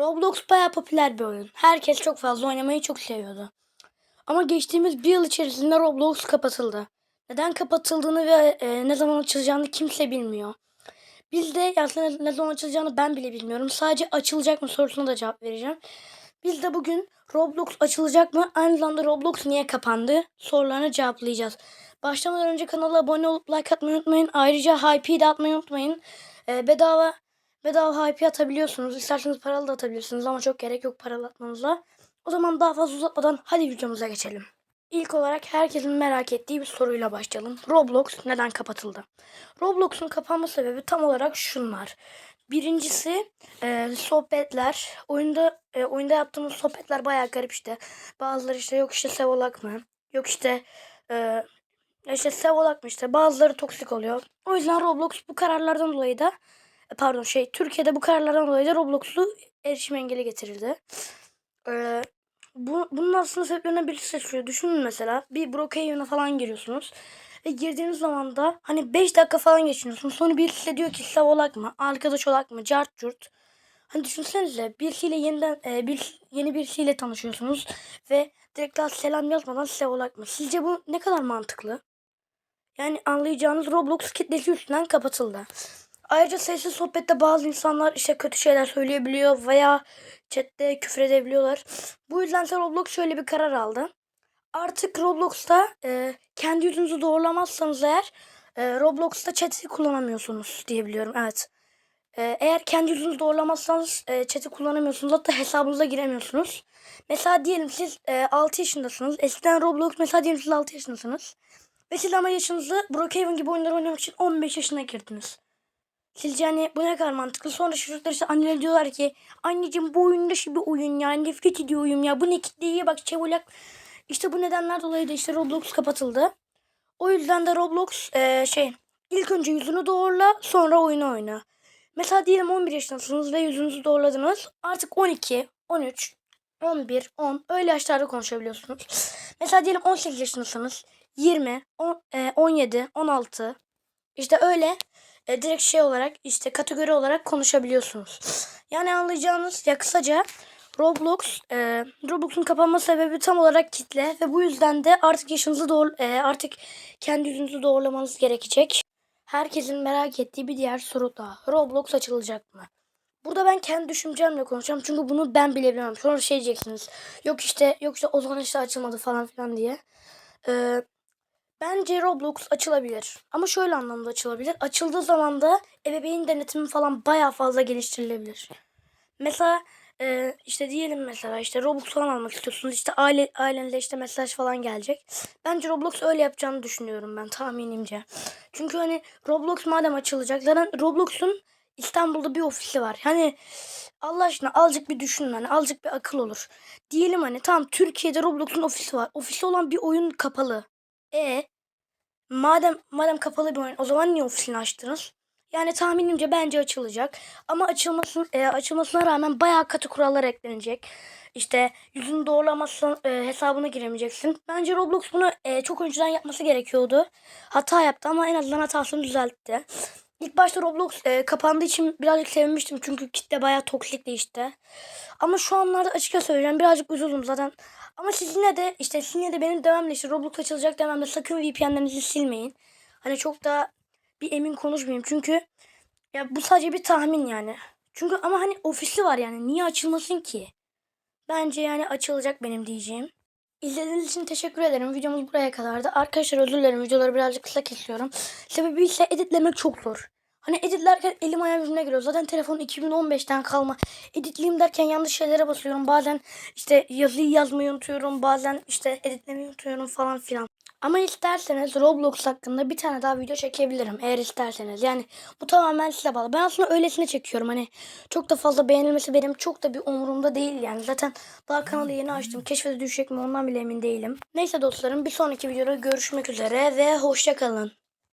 Roblox bayağı popüler bir oyun. Herkes çok fazla oynamayı çok seviyordu. Ama geçtiğimiz bir yıl içerisinde Roblox kapatıldı. Neden kapatıldığını ve e, ne zaman açılacağını kimse bilmiyor. Biz de aslında ne zaman açılacağını ben bile bilmiyorum. Sadece açılacak mı sorusuna da cevap vereceğim. Biz de bugün Roblox açılacak mı? Aynı zamanda Roblox niye kapandı? Sorularını cevaplayacağız. Başlamadan önce kanala abone olup like atmayı unutmayın. Ayrıca hype'yi de atmayı unutmayın. E, bedava bedava hype atabiliyorsunuz. İsterseniz paralı da atabilirsiniz ama çok gerek yok paralı atmanıza. O zaman daha fazla uzatmadan hadi videomuza geçelim. İlk olarak herkesin merak ettiği bir soruyla başlayalım. Roblox neden kapatıldı? Roblox'un kapanma sebebi tam olarak şunlar. Birincisi e, sohbetler. Oyunda e, oyunda yaptığımız sohbetler bayağı garip işte. Bazıları işte yok işte sevolak mı? Yok işte e, işte sevolak mı işte. Bazıları toksik oluyor. O yüzden Roblox bu kararlardan dolayı da pardon şey Türkiye'de bu kararlardan dolayı da Roblox'u erişim engeli getirildi. Ee, bu, bunun aslında sebeplerinden birisi seçiliyor. Düşünün mesela bir Brookhaven'a falan giriyorsunuz. Ve girdiğiniz zaman da hani 5 dakika falan geçiniyorsunuz. Sonra birisi diyor ki size olak mı? Arkadaş olak mı? Cart curt. Hani düşünsenize birisiyle yeniden e, bir, yeni birisiyle tanışıyorsunuz. Ve direkt daha selam yazmadan size olak mı? Sizce bu ne kadar mantıklı? Yani anlayacağınız Roblox kitlesi üstünden kapatıldı. Ayrıca sesli sohbette bazı insanlar işte kötü şeyler söyleyebiliyor veya chatte küfür edebiliyorlar. Bu yüzden de Roblox şöyle bir karar aldı. Artık Roblox'ta e, kendi yüzünüzü doğrulamazsanız eğer e, Roblox'ta chat'i kullanamıyorsunuz diyebiliyorum. Evet. E, eğer kendi yüzünüzü doğrulamazsanız e, chat'i kullanamıyorsunuz. Hatta hesabınıza giremiyorsunuz. Mesela diyelim siz e, 6 yaşındasınız. Eskiden Roblox mesela diyelim siz 6 yaşındasınız. Ve siz ama yaşınızı Brookhaven gibi oyunlar oynamak için 15 yaşına girdiniz. Sizce hani bu ne kadar mantıklı? Sonra çocuklar işte anneler diyorlar ki anneciğim bu oyun dışı bir oyun ya. Nefret ediyorum ya. Bu ne kitleye bak çabucak. İşte bu nedenler dolayı da işte Roblox kapatıldı. O yüzden de Roblox e, şey ilk önce yüzünü doğrula sonra oyunu oyna. Mesela diyelim 11 yaşındasınız ve yüzünüzü doğruladınız. Artık 12, 13, 11, 10 öyle yaşlarda konuşabiliyorsunuz. Mesela diyelim 18 yaşındasınız. 20, 10, e, 17, 16 işte öyle e, direkt şey olarak işte kategori olarak konuşabiliyorsunuz. Yani anlayacağınız ya kısaca Roblox e, Roblox'un kapanma sebebi tam olarak kitle ve bu yüzden de artık yaşınızı doğru e, artık kendi yüzünüzü doğrulamanız gerekecek. Herkesin merak ettiği bir diğer soru da Roblox açılacak mı? Burada ben kendi düşüncemle konuşacağım çünkü bunu ben bile bilmiyorum. Sonra şey diyeceksiniz. Yok işte yok işte o zaman işte açılmadı falan filan diye. Ee, Bence Roblox açılabilir. Ama şöyle anlamda açılabilir. Açıldığı zaman da ebeveyn denetimi falan baya fazla geliştirilebilir. Mesela e, işte diyelim mesela işte Roblox falan almak istiyorsunuz. İşte aile ailenize işte mesaj falan gelecek. Bence Roblox öyle yapacağını düşünüyorum ben tahminimce. Çünkü hani Roblox madem açılacak zaten Roblox'un İstanbul'da bir ofisi var. Hani Allah aşkına azıcık bir düşün hani azıcık bir akıl olur. Diyelim hani tam Türkiye'de Roblox'un ofisi var. Ofisi olan bir oyun kapalı. E madem madem kapalı bir oyun o zaman niye ofisini açtınız? Yani tahminimce bence açılacak. Ama açılması, e, açılmasına rağmen bayağı katı kurallar eklenecek. İşte yüzünü doğrulamazsan e, hesabına giremeyeceksin. Bence Roblox bunu e, çok önceden yapması gerekiyordu. Hata yaptı ama en azından hatasını düzeltti. İlk başta Roblox e, kapandığı için birazcık sevinmiştim çünkü kitle bayağı toksikti işte. Ama şu anlarda açıkça söyleyeceğim birazcık üzüldüm zaten. Ama siz yine de işte siz yine de benim dememle işte Roblox açılacak dememle sakın VPN'lerinizi silmeyin. Hani çok da bir emin konuşmayayım çünkü ya bu sadece bir tahmin yani. Çünkü ama hani ofisi var yani niye açılmasın ki? Bence yani açılacak benim diyeceğim. İzlediğiniz için teşekkür ederim. Videomuz buraya kadardı. Arkadaşlar özür dilerim. Videoları birazcık kısa kesiyorum. Sebebi ise editlemek çok zor. Hani editlerken elim ayağım yüzüne giriyor. Zaten telefon 2015'ten kalma. Editleyeyim derken yanlış şeylere basıyorum. Bazen işte yazıyı yazmayı unutuyorum. Bazen işte editlemeyi unutuyorum falan filan. Ama isterseniz Roblox hakkında bir tane daha video çekebilirim eğer isterseniz. Yani bu tamamen size bağlı. Ben aslında öylesine çekiyorum. Hani çok da fazla beğenilmesi benim çok da bir umurumda değil yani. Zaten daha kanalı yeni açtım. Keşfete düşecek mi ondan bile emin değilim. Neyse dostlarım bir sonraki videoda görüşmek üzere ve hoşçakalın.